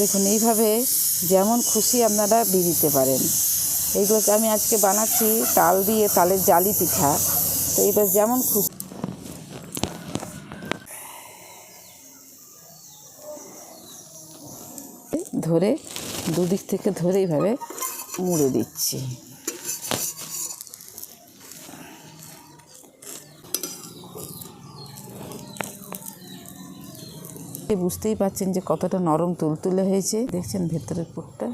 দেখুন, এইভাবে যেমন খুশি আপনারা দিতে পারেন। এইগুলোকে আমি আজকে বানাচ্ছি তাল দিয়ে, তালের জালি পিঠা। তো এইবার যেমন খুশি। ধরে দুদিক থেকে ধরে এইভাবে মুড়ে দিচ্ছি। বুঝতেই পাচ্ছেন যে কতটা নরম তুলতুলে হয়েছে। দেখছেন ভেতরের পুরটা?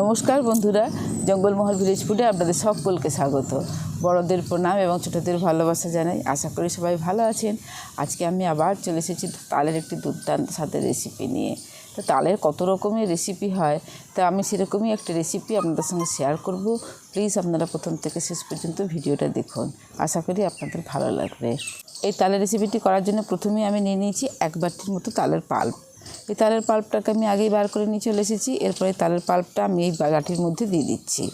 নমস্কার বন্ধুরা, জঙ্গলমহল ভিলেজ ফুডে আপনাদের সকলকে স্বাগত। বড়দের প্রণাম এবং ছোটদের ভালোবাসা জানাই। আশা করি সবাই ভালো আছেন। আজকে আমি আবার চলে এসেছি তালের একটি দুর্দান্ত সাথে রেসিপি নিয়ে। তো তালের কত রকমের রেসিপি হয়, তো আমি সেরকমই একটা রেসিপি আপনাদের সঙ্গে শেয়ার করব। প্লিজ আপনারা প্রথম থেকে শেষ পর্যন্ত ভিডিওটা দেখুন। আশা করি আপনাদের ভালো লাগবে। এই তালের রেসিপিটি করার জন্য প্রথমেই আমি নিয়ে নিয়েছি এক বাটির মতো তালের পাল্প এই তালের পাল্পটাকে আমি আগেই বার করে নিয়ে চলে এসেছি। এরপরে তালের পাল্পটা আমি এই বাটির মধ্যে দিয়ে দিচ্ছি।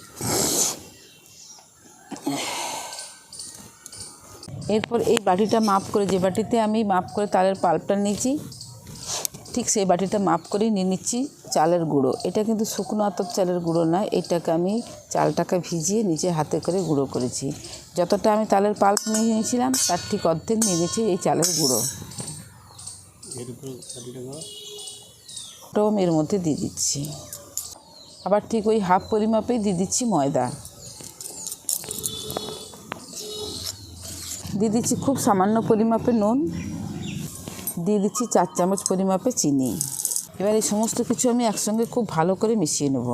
এরপর এই বাটিটা মাপ করে, যে বাটিতে আমি মাপ করে তালের পাল্পটা নিয়েছি ঠিক সেই বাটিটা মাপ করে নিয়ে নিচ্ছি চালের গুঁড়ো। এটা কিন্তু শুকনো আতপ চালের গুঁড়ো নয় এটাকে আমি চালটাকে ভিজিয়ে নিচে হাতে করে গুঁড়ো করেছি। যতটা আমি তালের পাল্প নিয়ে নিয়েছিলাম, তার ঠিক অর্ধেক নিয়ে নিয়েছি এই চালের গুঁড়ো। ওটাও এর মধ্যে দিয়ে দিচ্ছি। আবার ঠিক ওই হাফ পরিমাপেই দিয়ে দিচ্ছি ময়দা। দিয়ে দিচ্ছি খুব সামান্য পরিমাপে নুন। দিয়ে দিচ্ছি চার চামচ পরিমাপে চিনি। এবার এই সমস্ত কিছু আমি একসঙ্গে খুব ভালো করে মিশিয়ে নেব।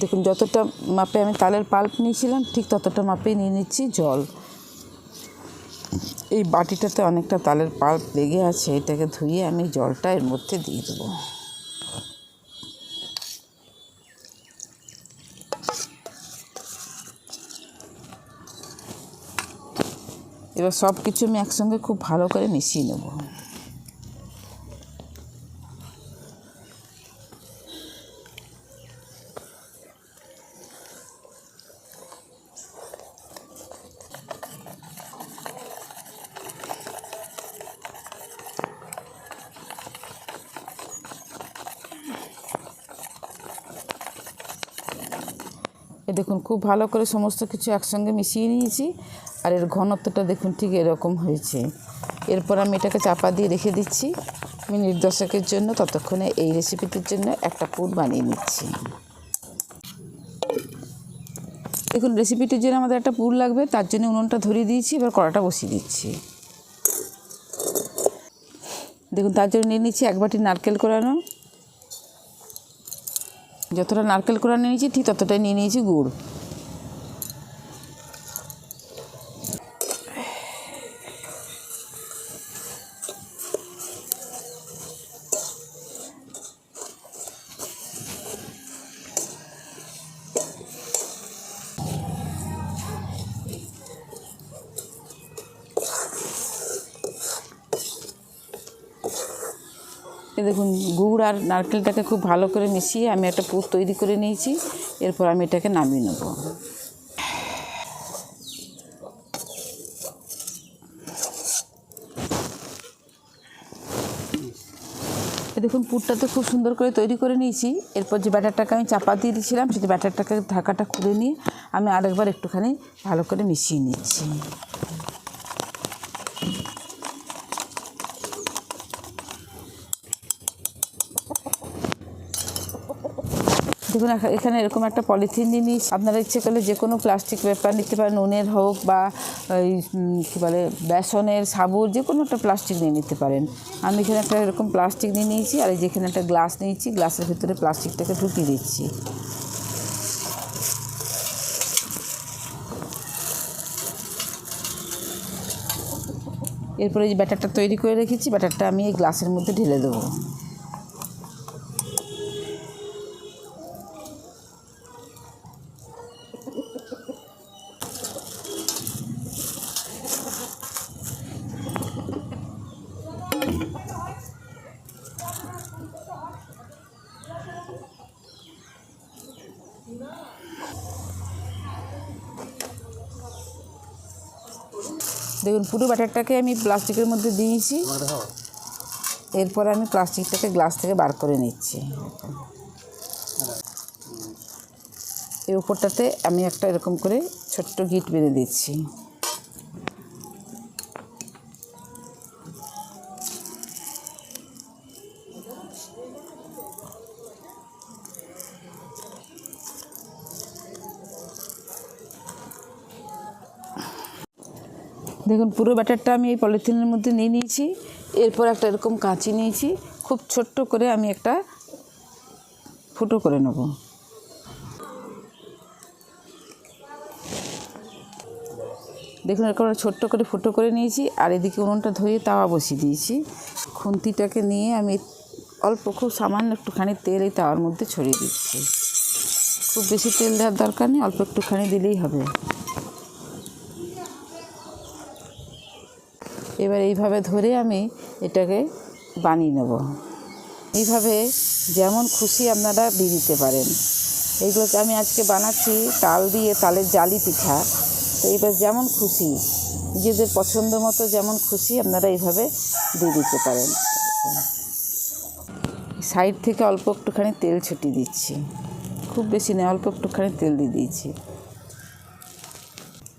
দেখুন, যতটা মাপে আমি তালের পাল্প নিয়েছিলাম, ঠিক ততটা মাপেই নিয়ে নিচ্ছি জল। এই বাটিটাতে অনেকটা তালের পাল্প লেগে আছে, এটাকে ধুয়ে আমি জলটা এর মধ্যে দিয়ে দেবো। এবার সব কিছু আমি একসঙ্গে খুব ভালো করে মিশিয়ে নেব। দেখুন, খুব ভালো করে সমস্ত কিছু একসঙ্গে মিশিয়ে নিয়েছি। আর এর ঘনত্বটা দেখুন ঠিক এরকম হয়েছে। এরপর আমি এটাকে চাপা দিয়ে রেখে দিচ্ছি। মিনিট দশকের জন্য ততক্ষণে এই রেসিপিটির জন্য একটা পুর বানিয়ে নিচ্ছি। দেখুন রেসিপিটির জন্য আমাদের একটা পুর লাগবে, তার জন্য উনুনটা ধরিয়ে দিয়েছি, এবার কড়াটা বসিয়ে দিচ্ছি। দেখুন, তার জন্য নিয়ে নিচ্ছি এক বাটি নারকেল কোরানো। যতটা নারকেল কোড়া নিয়েছি, ঠিক ততটাই নিয়ে নিয়েছি গুড়। দেখুন, গুড় আর নারকেলটাকে খুব ভালো করে মিশিয়ে আমি একটা পুর তৈরি করে নিয়েছি। এরপর আমি এটাকে নামিয়ে নেব। দেখুন পুরটা তো খুব সুন্দর করে তৈরি করে নিয়েছি। এরপর যে ব্যাটারটাকে আমি চাপা দিয়ে দিয়েছিলাম সেটা ব্যাটারটাকে ঢাকাটা খুলে নিয়ে আমি আরেকবার একটুখানি ভালো করে মিশিয়ে নিচ্ছি। দেখুন এখানে এরকম একটা পলিথিন নিয়ে নিস। আপনারা ইচ্ছে করলে যে কোনো প্লাস্টিক পেপার নিতে পারেন নুনের হোক বা ওই কী বলে, বেসনের, সাবুর, যে কোনো একটা প্লাস্টিক নিয়ে নিতে পারেন। আমি এখানে একটা এরকম প্লাস্টিক নিয়ে নিয়েছি, আর এই যেখানে একটা গ্লাস নিয়েছি, গ্লাসের ভিতরে প্লাস্টিকটাকে ঢুকিয়ে দিচ্ছি। এরপরে যে ব্যাটারটা তৈরি করে রেখেছি, ব্যাটারটা আমি এই গ্লাসের মধ্যে ঢেলে দেবো। দেখুন পুরো ব্যাটারটাকে আমি প্লাস্টিকের মধ্যে দিয়েছি এরপর আমি প্লাস্টিকটাকে গ্লাস থেকে বার করে নিচ্ছি। এই উপরটাতে আমি একটা এরকম করে ছোট্ট গিট বেঁধে দিচ্ছি। দেখুন, পুরো ব্যাটারটা আমি এই পলিথিনের মধ্যে নিয়ে নিয়েছি। এরপর একটা এরকম কাঁচি নিয়েছি। খুব ছোট্ট করে আমি একটা ফুটো করে নেব। দেখুন, এরকম ছোট্ট করে ফুটো করে নিয়েছি। আর এদিকে উনুনটা ধরিয়ে তাওয়া বসিয়ে দিয়েছি। খুন্তিটাকে নিয়ে আমি অল্প, খুব সামান্য একটুখানি তেল এই তাওয়ার মধ্যে ছড়িয়ে দিচ্ছি। খুব বেশি তেল দেওয়ার দরকার নেই, অল্প একটুখানি দিলেই হবে। এবার এইভাবে ধরে আমি এটাকে বানিয়ে নেব। এইভাবে যেমন খুশি আপনারা দিতে পারেন। এইগুলোকে আমি আজকে বানাচ্ছি তাল দিয়ে, তালের জালি পিঠা। তো এবার যেমন খুশি, নিজেদের পছন্দ মতো যেমন খুশি আপনারা এইভাবে দিয়ে দিতে পারেন। সাইড থেকে অল্প একটুখানি তেল ছুটি দিচ্ছি। খুব বেশি নয়, অল্প একটুখানি তেল দিয়ে দিয়েছি।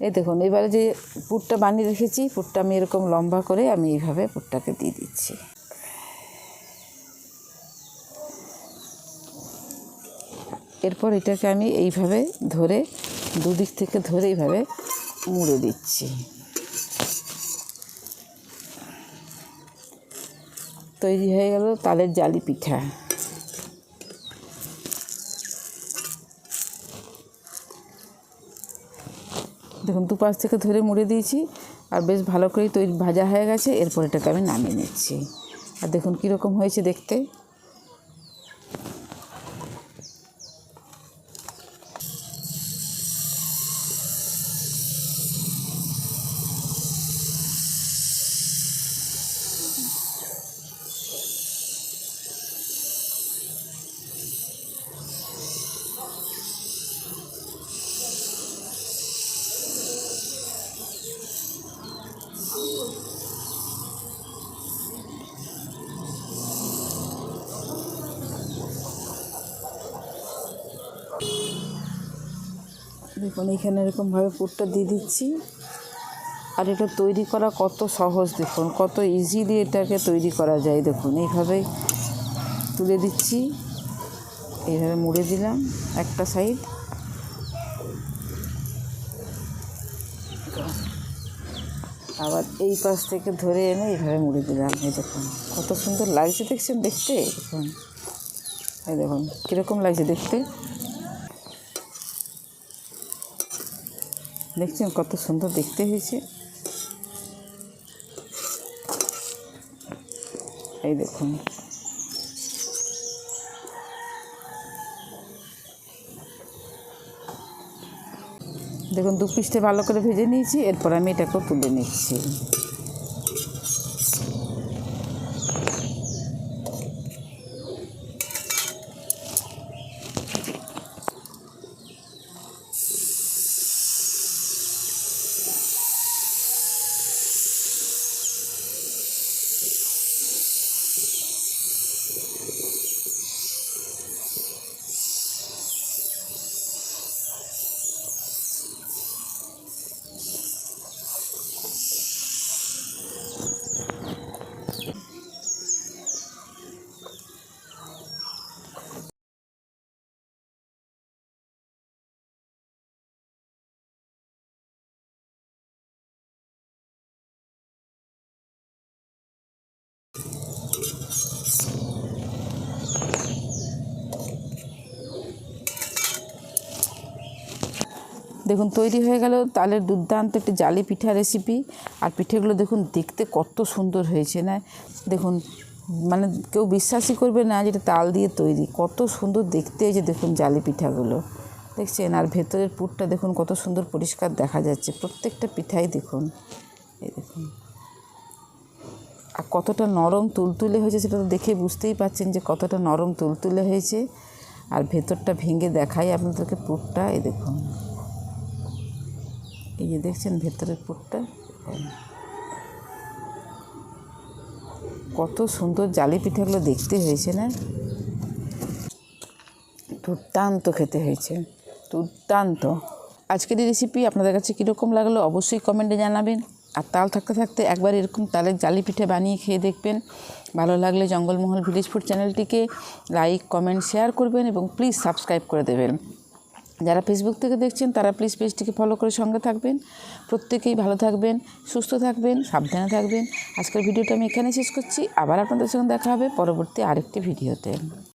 এই দেখুন, এবারে যে পুরটা বানিয়ে রেখেছি, পুরটা আমি এরকম লম্বা করে আমি এইভাবে পুরটাকে দিয়ে দিচ্ছি। এরপর এটাকে আমি এইভাবে ধরে, দুদিক থেকে ধরে এইভাবে মুড়ে দিচ্ছি। তৈরি হয়ে গেল তালের জালি পিঠা। দেখুন, দুপাশ থেকে ধরে মুড়ে দিয়েছি আর বেশ ভালো করেই তৈরি ভাজা হয়ে গেছে। এরপর এটাকে আমি নামিয়ে নিচ্ছি। আর দেখুন কীরকম হয়েছে দেখতে। দেখুন, এখানে এরকমভাবে পুরটা দিয়ে দিচ্ছি। আর এটা তৈরি করা কত সহজ, দেখুন, কত ইজিলি এটাকে তৈরি করা যায়, দেখুন। এইভাবে তুলে দিচ্ছি। এইভাবে মুড়ে দিলাম একটা সাইড আবার এই পাশ থেকে ধরে এনে এইভাবে মুড়ে দিলাম। এই দেখুন, কত সুন্দর লাগছে দেখছেন দেখতে? দেখুন, এই দেখুন, কীরকম লাগছে দেখতে? দেখছেন কত সুন্দর দেখতে হয়েছে। এই দেখুন। দেখুন দু পিসটা ভালো করে ভেজে নিয়েছি, এরপর আমি এটাকেও তুলে নিচ্ছি। দেখুন, তৈরি হয়ে গেল তালের দুর্দান্ত একটি জালি পিঠা রেসিপি আর পিঠেগুলো দেখুন, দেখতে কত সুন্দর হয়েছে না? দেখুন মানে কেউ বিশ্বাসই করবে না যেটা তাল দিয়ে তৈরি। কত সুন্দর দেখতে হয়েছে দেখুন জালি পিঠাগুলো। দেখছেন? আর ভেতরের পুরটা দেখুন, কত সুন্দর পরিষ্কার দেখা যাচ্ছে। প্রত্যেকটা পিঠাই দেখুন। এই দেখুন। আর কতটা নরম তুলতুলে হয়েছে সেটা তো দেখে বুঝতেই পাচ্ছেন যে কতটা নরম তুলতুলে হয়েছে। আর ভেতরটা ভেঙে দেখাই আপনাদেরকে পুরটা, এই দেখুন। এই যে দেখছেন ভেতরের পুরটা কত সুন্দর পিঠাগুলো দেখতে হয়েছে না? দুর্দান্ত খেতে হয়েছে, দুর্দান্ত। আজকের এই রেসিপি আপনাদের কাছে কীরকম লাগল অবশ্যই কমেন্টে জানাবেন। আর তাল থাকতে থাকতে একবার এরকম তালের জালি পিঠে বানিয়ে খেয়ে দেখবেন। ভালো লাগলে জঙ্গলমহল ভিলেজ ফুড চ্যানেলটিকে লাইক কমেন্ট শেয়ার করবেন এবং প্লিজ সাবস্ক্রাইব করে দেবেন। যারা ফেসবুক থেকে দেখছেন, তারা প্লিজ পেজটিকে ফলো করে সঙ্গে থাকবেন। প্রত্যেকেই ভালো থাকবেন, সুস্থ থাকবেন, সাবধানে থাকবেন। আজকের ভিডিওটা আমি এখানে শেষ করছি। আবার আপনাদের সঙ্গে দেখা হবে পরবর্তী আরেকটি ভিডিওতে।